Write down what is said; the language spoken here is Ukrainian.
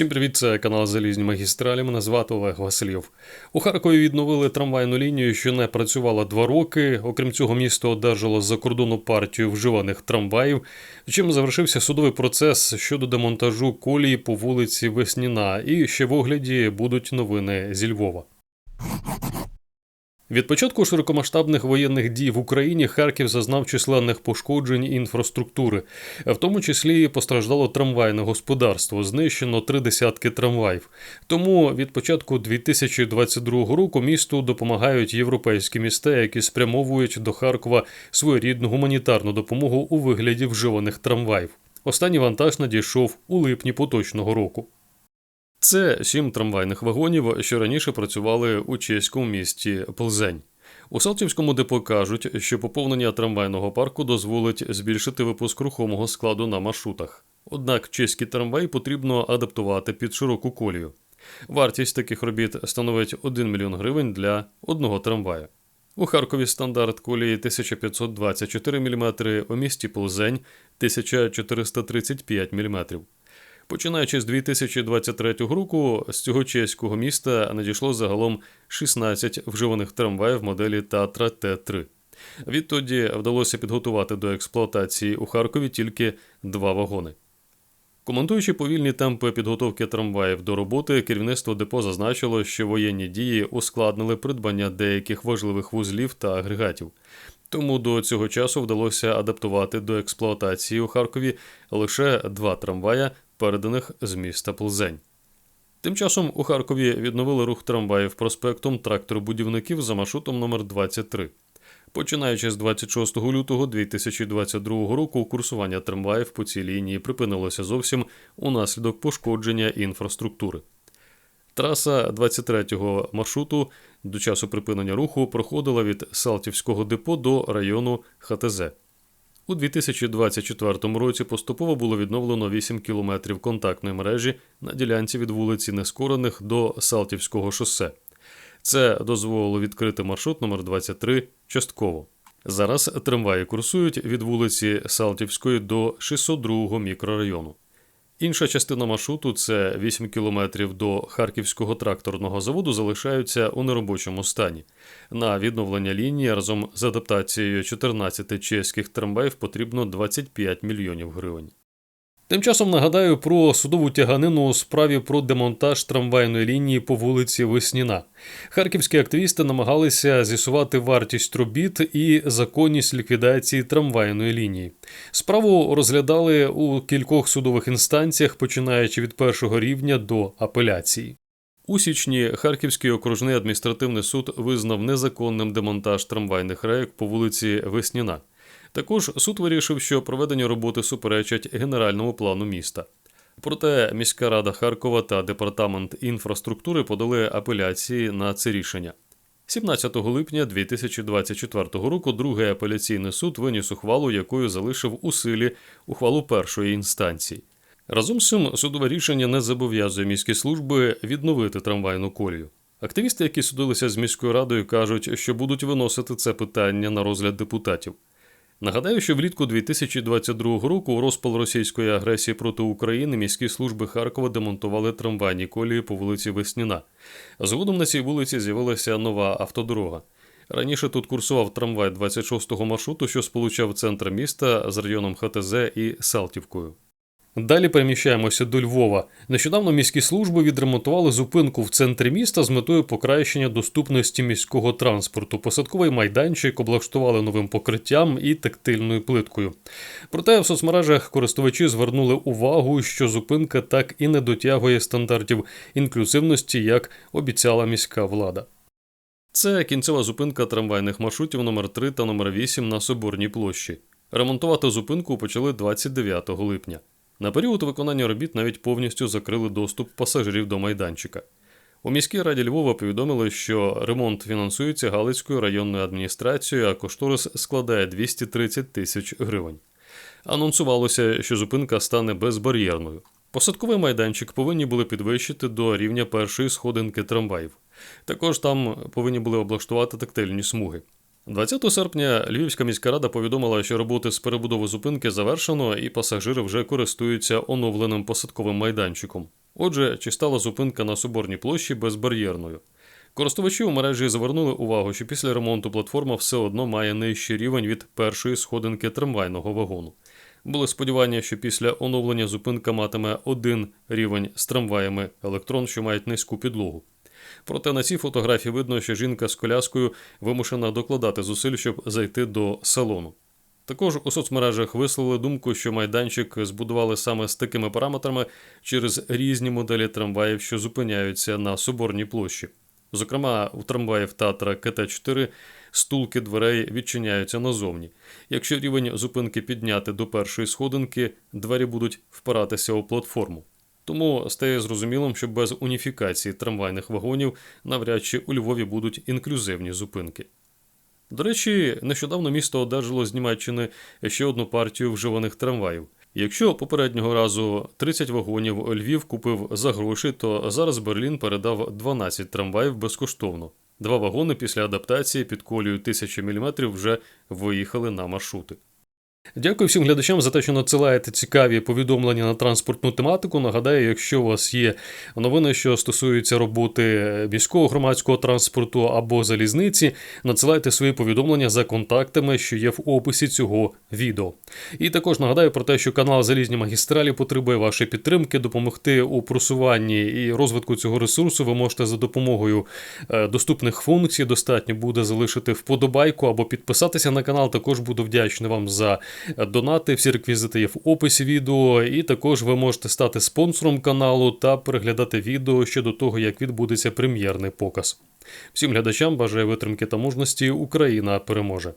Всім привіт, це канал Залізні магістралі. Мене звати Олег Васильєв. У Харкові відновили трамвайну лінію, що не працювала два роки. Окрім цього, місто одержало з-за кордону партію вживаних трамваїв. Чим завершився судовий процес щодо демонтажу колії по вулиці Весніна. І ще в огляді будуть новини зі Львова. Від початку широкомасштабних воєнних дій в Україні Харків зазнав численних пошкоджень інфраструктури, в тому числі постраждало трамвайне господарство, знищено три десятки трамваїв. Тому від початку 2022 року місту допомагають європейські міста, які спрямовують до Харкова своєрідну гуманітарну допомогу у вигляді вживаних трамваїв. Останній вантаж надійшов у липні поточного року. Це сім трамвайних вагонів, що раніше працювали у чеському місті Плзень. У Салтівському депо кажуть, що поповнення трамвайного парку дозволить збільшити випуск рухомого складу на маршрутах. Однак чеський трамвай потрібно адаптувати під широку колію. Вартість таких робіт становить 1 мільйон гривень для одного трамвая. У Харкові стандарт колії 1524 мм, у місті Плзень 1435 мм. Починаючи з 2023 року, з цього чеського міста надійшло загалом 16 вживаних трамваїв моделі Татра Т3. Відтоді вдалося підготувати до експлуатації у Харкові тільки два вагони. Коментуючи повільні темпи підготовки трамваїв до роботи, керівництво депо зазначило, що воєнні дії ускладнили придбання деяких важливих вузлів та агрегатів. Тому до цього часу вдалося адаптувати до експлуатації у Харкові лише два трамвая переданих з міста Плзень. Тим часом у Харкові відновили рух трамваїв проспектом тракторобудівників за маршрутом номер 23 Починаючи з 26 лютого 2022 року, курсування трамваїв по цій лінії припинилося зовсім унаслідок пошкодження інфраструктури. Траса 23-го маршруту до часу припинення руху проходила від Салтівського депо до району ХТЗ. У 2024 році поступово було відновлено 8 кілометрів контактної мережі на ділянці від вулиці Нескорених до Салтівського шосе. Це дозволило відкрити маршрут номер 23 частково. Зараз трамваї курсують від вулиці Салтівської до 602 мікрорайону. Інша частина маршруту це 8 кілометрів до Харківського тракторного заводу, залишаються у неробочому стані. На відновлення лінії разом з адаптацією 14 чеських трамваїв потрібно 25 мільйонів гривень. Тим часом нагадаю про судову тяганину у справі про демонтаж трамвайної лінії по вулиці Весніна. Харківські активісти намагалися з'ясувати вартість робіт і законність ліквідації трамвайної лінії. Справу розглядали у кількох судових інстанціях, починаючи від першого рівня до апеляції. У січні Харківський окружний адміністративний суд визнав незаконним демонтаж трамвайних рейок по вулиці Весніна. Також суд вирішив, що проведення роботи суперечать генеральному плану міста. Проте міська рада Харкова та департамент інфраструктури подали апеляції на це рішення. 17 липня 2024 року другий апеляційний суд виніс ухвалу, якою залишив у силі ухвалу першої інстанції. Разом з цим судове рішення не зобов'язує міські служби відновити трамвайну колію. Активісти, які судилися з міською радою, кажуть, що будуть виносити це питання на розгляд депутатів. Нагадаю, що влітку 2022 року у розпал російської агресії проти України міські служби Харкова демонтували трамвайні колії по вулиці Весніна. Згодом на цій вулиці з'явилася нова автодорога. Раніше тут курсував трамвай 26-го маршруту, що сполучав центр міста з районом ХТЗ і Салтівкою. Далі переміщаємося до Львова. Нещодавно міські служби відремонтували зупинку в центрі міста з метою покращення доступності міського транспорту. Посадковий майданчик облаштували новим покриттям і тактильною плиткою. Проте в соцмережах користувачі звернули увагу, що зупинка так і не дотягує стандартів інклюзивності, як обіцяла міська влада. Це кінцева зупинка трамвайних маршрутів номер 3 та номер 8 на Соборній площі. Ремонтувати зупинку почали 29 липня. На період виконання робіт навіть повністю закрили доступ пасажирів до майданчика. У міській раді Львова повідомили, що ремонт фінансується Галицькою районною адміністрацією, а кошторис складає 230 тисяч гривень. Анонсувалося, що зупинка стане безбар'єрною. Посадковий майданчик повинні були підвищити до рівня першої сходинки трамваїв. Також там повинні були облаштувати тактильні смуги. 20 серпня Львівська міська рада повідомила, що роботи з перебудови зупинки завершено, і пасажири вже користуються оновленим посадковим майданчиком. Отже, чи стала зупинка на Соборній площі безбар'єрною? Користувачі у мережі звернули увагу, що після ремонту платформа все одно має нижчий рівень від першої сходинки трамвайного вагону. Були сподівання, що після оновлення зупинка матиме один рівень з трамваями електрон, що мають низьку підлогу. Проте на цій фотографії видно, що жінка з коляскою вимушена докладати зусиль, щоб зайти до салону. Також у соцмережах висловили думку, що майданчик збудували саме з такими параметрами через різні моделі трамваїв, що зупиняються на Соборній площі. Зокрема, у трамваїв Татра КТ-4 стулки дверей відчиняються назовні. Якщо рівень зупинки підняти до першої сходинки, двері будуть впиратися у платформу. Тому стає зрозумілим, що без уніфікації трамвайних вагонів навряд чи у Львові будуть інклюзивні зупинки. До речі, нещодавно місто одержало з Німеччини ще одну партію вживаних трамваїв. Якщо попереднього разу 30 вагонів Львів купив за гроші, то зараз Берлін передав 12 трамваїв безкоштовно. Два вагони після адаптації під колію 1000 мм вже виїхали на маршрути. Дякую всім глядачам за те, що надсилаєте цікаві повідомлення на транспортну тематику. Нагадаю, якщо у вас є новини, що стосуються роботи міського громадського транспорту або залізниці, надсилайте свої повідомлення за контактами, що є в описі цього відео. І також нагадаю про те, що канал Залізні магістралі потребує вашої підтримки, допомогти у просуванні і розвитку цього ресурсу. Ви можете за допомогою е, доступних функцій. Достатньо буде залишити вподобайку або підписатися на канал. Також буду вдячний вам за донати. Всі реквізити є в описі відео. І також ви можете стати спонсором каналу та переглядати відео щодо того, як відбудеться прем'єрний показ. Всім глядачам бажаю витримки та мужності. Україна переможе!